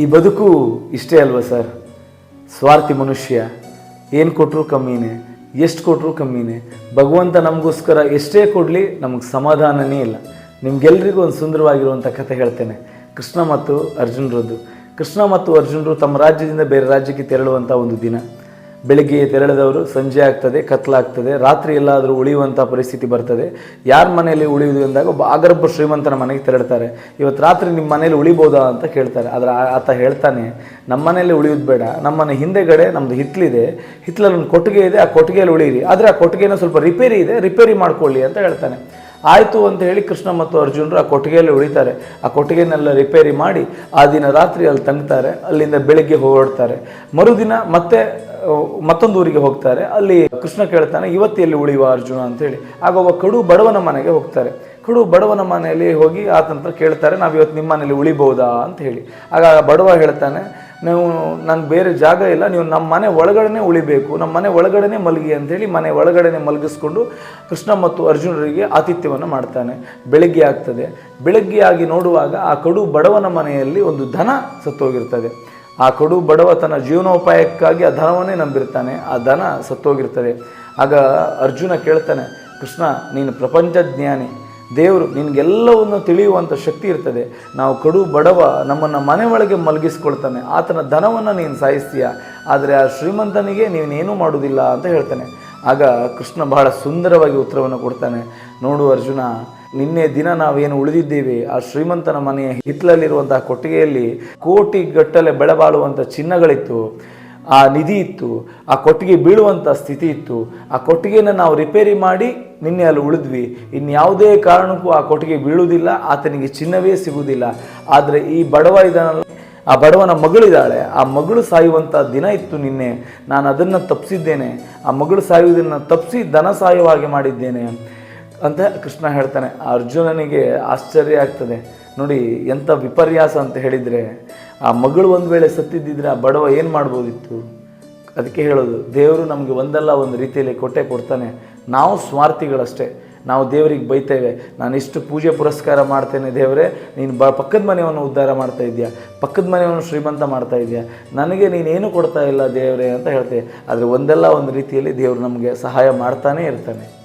ಈ ಬದುಕು ಇಷ್ಟೇ ಅಲ್ವಾ ಸರ್? ಸ್ವಾರ್ಥಿ ಮನುಷ್ಯ, ಏನು ಕೊಟ್ಟರು ಕಮ್ಮಿನೇ, ಎಷ್ಟು ಕೊಟ್ಟರು ಕಮ್ಮಿನೇ, ಭಗವಂತ ನಮಗೋಸ್ಕರ ಎಷ್ಟೇ ಕೊಡಲಿ ನಮಗೆ ಸಮಾಧಾನನೇ ಇಲ್ಲ. ನಿಮ್ಗೆಲ್ರಿಗೂ ಒಂದು ಸುಂದರವಾಗಿರುವಂಥ ಕಥೆ ಹೇಳ್ತೇನೆ. ಕೃಷ್ಣ ಮತ್ತು ಅರ್ಜುನರದ್ದು. ಕೃಷ್ಣ ಮತ್ತು ಅರ್ಜುನರು ತಮ್ಮ ರಾಜ್ಯದಿಂದ ಬೇರೆ ರಾಜ್ಯಕ್ಕೆ ತೆರಳುವಂಥ ಒಂದು ದಿನ. ಬೆಳಿಗ್ಗೆ ತೆರಳಿದವರು ಸಂಜೆ ಆಗ್ತದೆ ಕತ್ಲಾಗ್ತದೆ ರಾತ್ರಿ ಎಲ್ಲಾದರೂ ಉಳಿಯುವಂಥ ಪರಿಸ್ಥಿತಿ ಬರ್ತದೆ. ಯಾರ ಮನೆಯಲ್ಲಿ ಉಳಿಯುವುದು ಎಂದಾಗ ಒಬ್ಬ ಆಗರ್ಭ ಶ್ರೀಮಂತನ ಮನೆಗೆ ತೆರಳ್ತಾರೆ. ಇವತ್ತು ರಾತ್ರಿ ನಿಮ್ಮ ಮನೇಲಿ ಉಳಿಬೋದಾ ಅಂತ ಕೇಳ್ತಾರೆ. ಆದರೆ ಆತ ಹೇಳ್ತಾನೆ ನಮ್ಮ ಮನೆಯಲ್ಲಿ ಉಳಿಯೋದು ಬೇಡ. ನಮ್ಮನೆ ಹಿಂದೆಗಡೆ ನಮ್ಮದು ಹಿತ್ಲಿದೆ ಹಿತ್ಲಲ್ಲಿ ಒಂದು ಕೊಟ್ಟಿಗೆ ಇದೆ. ಆ ಕೊಟ್ಟಿಗೆಯಲ್ಲಿ ಉಳಿಯಿರಿ. ಆದರೆ ಆ ಕೊಟ್ಟಿಗೆನ ಸ್ವಲ್ಪ ರಿಪೇರಿ ಇದೆ. ರಿಪೇರಿ ಮಾಡ್ಕೊಳ್ಳಿ ಅಂತ ಹೇಳ್ತಾನೆ. ಆಯಿತು ಅಂತ ಹೇಳಿ ಕೃಷ್ಣ ಮತ್ತು ಅರ್ಜುನರು ಆ ಕೊಟ್ಟಿಗೆಯಲ್ಲಿ ಉಳಿತಾರೆ. ಆ ಕೊಟ್ಟಿಗೆನೆಲ್ಲ ರಿಪೇರಿ ಮಾಡಿ ಆ ದಿನ ರಾತ್ರಿ ಅಲ್ಲಿ ತಂಗ್ತಾರೆ, ಅಲ್ಲಿಂದ ಬೆಳಿಗ್ಗೆ ಹೊರಡ್ತಾರೆ. ಮರುದಿನ ಮತ್ತೆ ಮತ್ತೊಂದು ಊರಿಗೆ ಹೋಗ್ತಾರೆ. ಅಲ್ಲಿ ಕೃಷ್ಣ ಕೇಳ್ತಾನೆ, ಇವತ್ತು ಎಲ್ಲಿ ಉಳಿಯುವ ಅರ್ಜುನ? ಅಂತೇಳಿ ಆಗ ಒಬ್ಬ ಕಡು ಬಡವನ ಮನೆಗೆ ಹೋಗ್ತಾರೆ. ಕಡು ಬಡವನ ಮನೆಯಲ್ಲಿ ಹೋಗಿ ಆತಂತ್ರ ಕೇಳ್ತಾರೆ ನಾವು ಇವತ್ತು ನಿಮ್ಮ ಮನೇಲಿ ಉಳಿಬೋದಾ ಅಂತ ಹೇಳಿ. ಆಗ ಬಡವ ಹೇಳ್ತಾನೆ ನೀವು ನನಗೆ ಬೇರೆ ಜಾಗ ಇಲ್ಲ, ನೀವು ನಮ್ಮ ಮನೆ ಒಳಗಡೆನೆ ಉಳಿಬೇಕು ನಮ್ಮ ಮನೆ ಒಳಗಡೆ ಮಲಗಿ ಅಂಥೇಳಿ ಮನೆ ಒಳಗಡೆ ಮಲಗಿಸ್ಕೊಂಡು ಕೃಷ್ಣ ಮತ್ತು ಅರ್ಜುನರಿಗೆ ಆತಿಥ್ಯವನ್ನು ಮಾಡ್ತಾನೆ. ಬೆಳಗ್ಗೆ ಆಗ್ತದೆ. ಬೆಳಗ್ಗೆ ಆಗಿ ನೋಡುವಾಗ ಆ ಕಡು ಬಡವನ ಮನೆಯಲ್ಲಿ ಒಂದು ದನ ಸತ್ತೋಗಿರ್ತದೆ. ಆ ಕಡು ಬಡವ ತನ್ನ ಜೀವನೋಪಾಯಕ್ಕಾಗಿ ಆ ಧನವನ್ನೇ ನಂಬಿರ್ತಾನೆ. ಆ ದನ ಸತ್ತೋಗಿರ್ತದೆ. ಆಗ ಅರ್ಜುನ ಕೇಳ್ತಾನೆ, ಕೃಷ್ಣ, ನೀನು ಪ್ರಪಂಚ ಜ್ಞಾನಿ ದೇವರು ನಿನಗೆಲ್ಲವನ್ನು ತಿಳಿಯುವಂಥ ಶಕ್ತಿ ಇರ್ತದೆ. ನಾವು ಕಡು ಬಡವ ನಮ್ಮನ್ನು ಮನೆ ಒಳಗೆ ಮಲಗಿಸ್ಕೊಳ್ತಾನೆ. ಆತನ ಧನವನ್ನು ನೀನು ಸಾಯಿಸ್ತೀಯ? ಆದರೆ ಆ ಶ್ರೀಮಂತನಿಗೆ ನೀನೇನೂ ಮಾಡುವುದಿಲ್ಲ ಅಂತ ಹೇಳ್ತಾನೆ. ಆಗ ಕೃಷ್ಣ ಬಹಳ ಸುಂದರವಾಗಿ ಉತ್ತರವನ್ನು ಕೊಡ್ತಾನೆ. ನೋಡು ಅರ್ಜುನ, ನಿನ್ನೆ ದಿನ ನಾವೇನು ಉಳಿದಿದ್ದೀವಿ? ಆ ಶ್ರೀಮಂತನ ಮನೆಯ ಹಿತ್ತಲಲ್ಲಿರುವಂತಹ ಕೊಟ್ಟಿಗೆಯಲ್ಲಿ ಕೋಟಿ ಗಟ್ಟಲೆ ಬೆಳೆಬಾಳುವಂಥ ಚಿನ್ನಗಳಿತ್ತು. ಆ ನಿಧಿ ಇತ್ತು. ಆ ಕೊಟ್ಟಿಗೆ ಬೀಳುವಂಥ ಸ್ಥಿತಿ ಇತ್ತು. ಆ ಕೊಟ್ಟಿಗೆಯನ್ನು ನಾವು ರಿಪೇರಿ ಮಾಡಿ ನಿನ್ನೆ ಅಲ್ಲಿ ಉಳಿದ್ವಿ. ಇನ್ಯಾವುದೇ ಕಾರಣಕ್ಕೂ ಆ ಕೊಟ್ಟಿಗೆ ಬೀಳುವುದಿಲ್ಲ, ಆತನಿಗೆ ಚಿನ್ನವೇ ಸಿಗುವುದಿಲ್ಲ. ಆದರೆ ಈ ಬಡವ ಇದನ್ನೆಲ್ಲ ಆ ಬಡವನ ಮಗಳಿದ್ದಾಳೆ. ಆ ಮಗಳು ಸಾಯುವಂಥ ದಿನ ಇತ್ತು ನಿನ್ನೆ. ನಾನು ಅದನ್ನು ತಪ್ಪಿಸಿದ್ದೇನೆ ಆ ಮಗಳು ಸಾಯುವುದನ್ನು ತಪ್ಪಿಸಿ ಧನ ಸಾಯುವಾಗೆ ಮಾಡಿದ್ದೇನೆ ಅಂತ ಕೃಷ್ಣ ಹೇಳ್ತಾನೆ. ಅರ್ಜುನನಿಗೆ ಆಶ್ಚರ್ಯ ಆಗ್ತದೆ. ನೋಡಿ ಎಂಥ ವಿಪರ್ಯಾಸ ಅಂತ ಹೇಳಿದರೆ, ಆ ಮಗಳು ಒಂದು ವೇಳೆ ಸತ್ತಿದ್ದಿದ್ರೆ ಆ ಬಡವ ಏನು ಮಾಡ್ಬೋದಿತ್ತು? ಅದಕ್ಕೆ ಹೇಳೋದು, ದೇವರು ನಮಗೆ ಒಂದಲ್ಲ ಒಂದು ರೀತಿಯಲ್ಲಿ ಕೊಟ್ಟೆ ಕೊಡ್ತಾನೆ. ನಾವು ಸ್ವಾರ್ಥಿಗಳಷ್ಟೇ. ನಾವು ದೇವರಿಗೆ ಬೈತೇವೆ. ನಾನು ಇಷ್ಟು ಪೂಜೆ ಪುರಸ್ಕಾರ ಮಾಡ್ತೇನೆ ದೇವರೇ. ನೀನು ಬ, ಪಕ್ಕದ ಮನೆಯನ್ನು ಉದ್ಧಾರ ಮಾಡ್ತಾ ಇದೆಯಾ ಪಕ್ಕದ ಮನೆಯನ್ನು ಶ್ರೀಮಂತ ಮಾಡ್ತಾ ಇದೆಯಾ ನನಗೆ ನೀನೇನು ಕೊಡ್ತಾ ಇಲ್ಲ ದೇವರೇ ಅಂತ ಹೇಳ್ತೇವೆ. ಆದರೆ ಒಂದಲ್ಲ ಒಂದು ರೀತಿಯಲ್ಲಿ ದೇವರು ನಮಗೆ ಸಹಾಯ ಮಾಡ್ತಾನೇ ಇರ್ತಾನೆ.